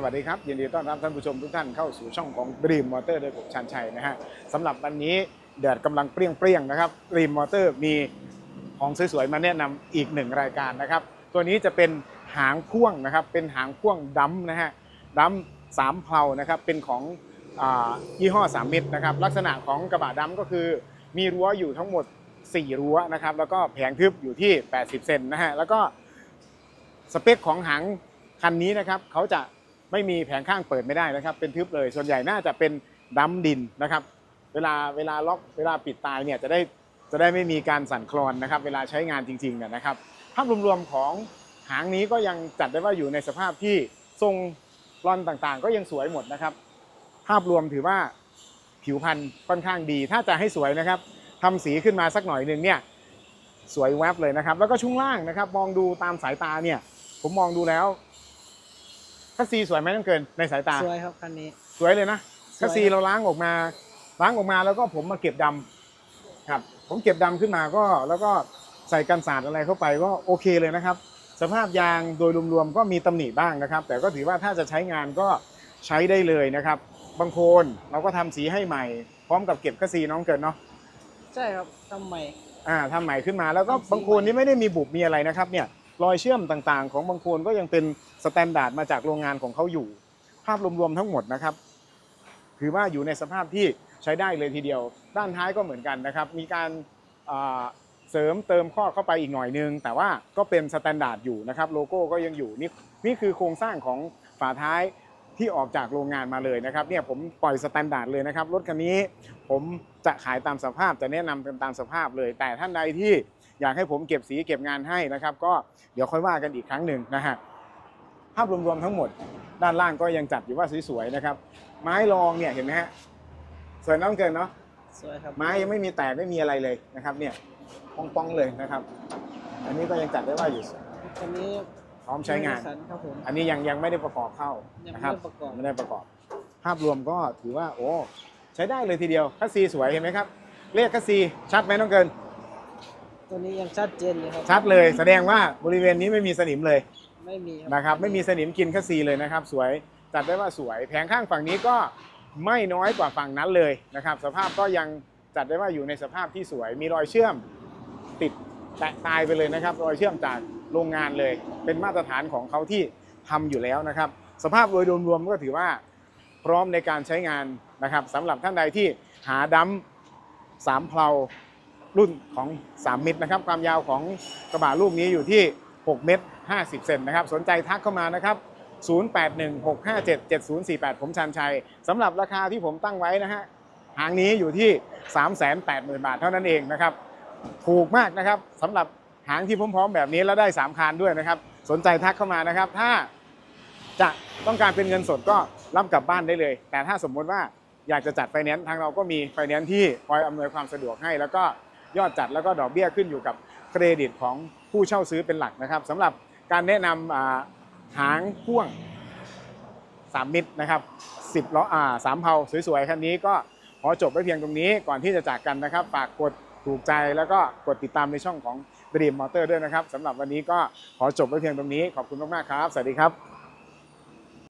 สวัสดีครับ ยินดีต้อนรับท่านผู้ชมทุกท่านเข้าสู่ช่องของ Dream Motor โดยผมชันชัยนะฮะสำหรับวันนี้แดดกำลังเปรี้ยงๆนะครับ Dream Motor มีของสวยๆมาแนะนำอีกหนึ่งรายการนะครับ ตัวนี้จะเป็นหางพ่วงนะครับ เป็นหางพ่วงดัมนะฮะดัมสามเพลานะครับ เป็นของอยี่ห้อสามมิตรนะครับ ลักษณะของกระบะดัมก็คือ มีรั้วอยู่ทั้งหมด 4 รั้วนะครับ แล้วก็แผงทึบอยู่ที่ 80 เซนนะฮะ แล้วก็สเปคของหางคันนี้นะครับเขาจะ ไม่มีแผงข้างเปิดไม่ได้นะครับ เป็นทึบเลย ส่วนใหญ่น่าจะเป็นดัมดินนะครับ เวลาเวลาล็อกเวลาปิดตายเนี่ยจะได้จะได้ไม่มีการสั่นคลอนนะครับ เวลาใช้งานจริงๆเนี่ยนะครับ ภาพรวมๆของหางนี้ก็ยังจัดได้ว่าอยู่ในสภาพที่ทรงรอนต่างๆ ก็ยังสวยหมดนะครับ ภาพรวมถือว่าผิวพรรณค่อนข้างดี ถ้าจะให้สวยนะครับทำสีขึ้นมาสักหน่อยหนึ่งเนี่ยสวยแวบเลยนะครับ แล้วก็ช่วงล่างนะครับ มองดูตามสายตาเนี่ย ผมมองดูแล้ว คัสซีสวยไหมต้องเกินในสายตา สวยครับคันนี้ สวยเลยนะสวย คัสซีเราล้างออกมาล้างออกมาแล้วก็ผมมาเก็บดำครับ ผมเก็บดำขึ้นมาก็แล้วก็ใส่กันสาดอะไรเข้าไปก็โอเคเลยนะครับ สภาพยางโดยรวมๆก็มีตำหนิบ้างนะครับ แต่ก็ถือว่าถ้าจะใช้งานก็ใช้ได้เลยนะครับบางโคนเราก็ทำสีให้ใหม่ พร้อมกับเก็บคัสซีน้องเกินเนาะ ใช่ครับทำไมอ่าทำใหม่ขึ้นมาแล้วก็ทำสีบางโคนนี่ไม่ได้มีบุบมีอะไรนะครับเนี่ย รอยเชื่อมต่างๆ ของบางโคนก็ยังเป็นสแตนดาร์ดมาจากโรงงานของเขาอยู่ ภาพรวมๆทั้งหมดนะครับ ถือว่าอยู่ในสภาพที่ใช้ได้เลยทีเดียว ด้านท้ายก็เหมือนกันนะครับ มีการเสริมเติมข้อเข้าไปอีกหน่อยนึง แต่ว่าก็เป็นสแตนดาร์ดอยู่นะครับ โลโก้ก็ยังอยู่นี่นี่คือโครงสร้างของฝาท้าย ที่ออกจากโรงงานมาเลยนะครับเนี่ยผมปล่อยสแตนดาร์ดเลยนะครับรถคันนี้ผมจะขายตามสภาพจะแนะนำกันตามสภาพเลย แต่ท่านใดที่อยากให้ผมเก็บสีเก็บงานให้นะครับ ก็เดี๋ยวค่อยว่ากันอีกครั้งหนึ่งนะฮะภาพรวมๆทั้งหมด ด้านล่างก็ยังจัดอยู่ว่าสวยๆนะครับ ไม้รองเนี่ยเห็นไหมฮะสวยน้องเกินเนาะสวยครับไม้ยังไม่มีแตกไม่มีอะไรเลยนะครับ เนี่ยป้องๆเลยนะครับ อันนี้ก็ยังจัดได้ว่าอยู่คันนี้ พร้อมใช้งานสันครับผมอันนี้ยังยังไม่ได้ประกอบเข้ายังนะไม่ครับได้ประกอบไม่ได้ประกอบ ภาพรวมก็ถือว่าโอ้ใช้ได้เลยทีเดียวคัสซีสวยเห็นไหมครับเลขคัสซีชัดไหมน้องเกิน ตัวนี้ยังชัดเจนเลยครับชัดเลยแสดงว่าบริเวณนี้ไม่มีสนิมเลยไม่มีนะครับไม่มีสนิมกินคัสซีเลยนะครับ สวยจัดได้ว่าสวยแผงข้างฝั่งนี้ก็ไม่น้อยกว่าฝั่งนั้นเลยนะครับ สภาพก็ยังจัดได้ว่าอยู่ในสภาพที่สวย มีรอยเชื่อมติดแตะตายไปเลยนะครับ รอยเชื่อมจาก โรงงานเลย เป็นมาตรฐานของเขาที่ทำอยู่แล้วนะครับ สภาพโดยรวมๆก็ถือว่าพร้อมในการใช้งานนะครับสำหรับท่านใดที่หาดัมสามเพลารุ่นของ3มิตรนะครับ ความยาวของกระบะลูกนี้อยู่ที่ 6 เมตร 50 เซนนะครับ สนใจทักเข้ามานะครับ 0816577048 ผมชันชัยสำหรับราคาที่ผมตั้งไว้นะฮะหางนี้อยู่ที่ 380,000 บาทเท่านั้นเองนะครับ ถูกมากนะครับสำหรับ หางที่พร้อมๆแบบนี้แล้วได้ 3 คานด้วยนะครับ สนใจทักเข้ามานะครับ ถ้าจะต้องการเป็นเงินสดก็รับกลับบ้านได้เลย แต่ถ้าสมมติว่าอยากจะจัดไฟแนนซ์ทางเราก็มีไฟแนนซ์ที่คอยอำนวยความสะดวกให้ แล้วก็ยอดจัดแล้วก็ดอกเบี้ยขึ้นอยู่กับเครดิตของผู้เช่าซื้อเป็นหลักนะครับสำหรับการแนะนำหางพ่วง 3 มิตรนะครับ10ล้ออ่าสามเพาสวยๆคันนี้ก็ขอจบไว้เพียงตรงนี้ก่อนที่จะจากกันนะครับ ฝากกดถูกใจแล้วก็กดติดตามในช่องของ Dream Motor ด้วยนะครับสำหรับวันนี้ก็ขอจบไว้เพียงตรงนี้ขอบคุณมากๆครับ สวัสดีครับ